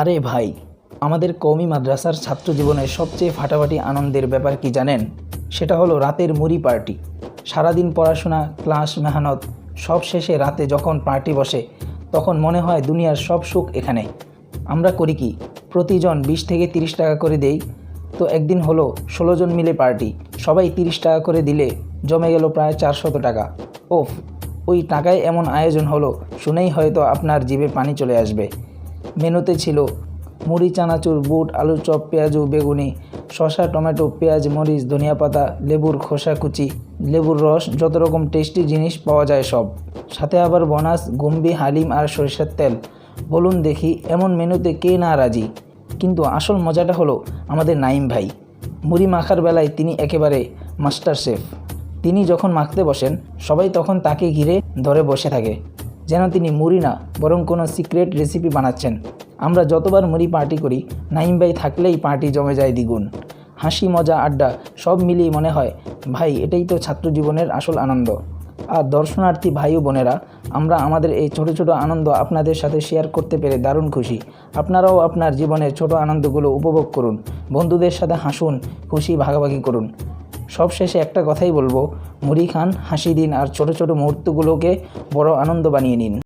আরে ভাই, আমাদের কওমি মাদ্রাসার ছাত্র জীবনের সবচেয়ে ফাটাফাটি আনন্দের ব্যাপার কি জানেন? সেটা হলো রাতের মুড়ি পার্টি। সারাদিন পড়াশোনা, ক্লাস, মেহনত, সব শেষে রাতে যখন পার্টি বসে, তখন মনে হয় দুনিয়ার সব সুখ এখানে। আমরা করি কি, প্রতিজন বিশ থেকে তিরিশ টাকা করে দেই। তো একদিন হলো ষোলো জন মিলে পার্টি, সবাই তিরিশ টাকা করে দিলে জমে গেল প্রায় চারশত টাকা। ওফ, ওই টাকায় এমন আয়োজন হলো, শুনেই হয়তো আপনার জিভে পানি চলে আসবে। মেনুতে ছিল মুড়ি, চানাচুর, বুট আলু চপ, পেঁয়াজু, বেগুনি, শসা, টমেটো, পেঁয়াজ, মরিচ, ধনিয়া পাতা, লেবুর খোসা কুচি। লেবুর রস, যত রকম টেস্টি জিনিস পাওয়া যায় সব। সাথে আবার বোনাস, গুম্বি, হালিম আর সরিষার তেল। বলুন দেখি এমন মেনুতে কে না রাজি। কিন্তু আসল মজাটা হলো আমাদের নাইম ভাই। মুড়ি মাখার বেলায় তিনি একেবারে মাস্টার শেফ। তিনি যখন মাখতে বসেন, সবাই তখন তাকে ঘিরে ধরে বসে থাকে। যেন তিনি মুড়ি না, বরং কোনো সিক্রেট রেসিপি বানাচ্ছেন। আমরা যতবার মুড়ি পার্টি করি নাইম ভাই থাকলেই পার্টি জমে যায় দ্বিগুণ। হাসি, মজা, আড্ডা, সব মিলিয়ে মনে হয়, ভাই, এটাই তো ছাত্র জীবনের আসল আনন্দ। আর দর্শনার্থী ভাই ও বোনেরা, আমরা আমাদের এই ছোট ছোট আনন্দ আপনাদের সাথে শেয়ার করতে পেরে দারুণ খুশি। আপনারাও আপনার জীবনের ছোট আনন্দগুলো উপভোগ করুন। বন্ধুদের সাথে হাসুন, খুশি ভাগাভাগি করুন। সবশেষে একটা কথাই বলব, মুড়ি খান, হাসি দিন, আর ছোট ছোট মুহূর্তগুলোকে বড় আনন্দ বানিয়ে নিন।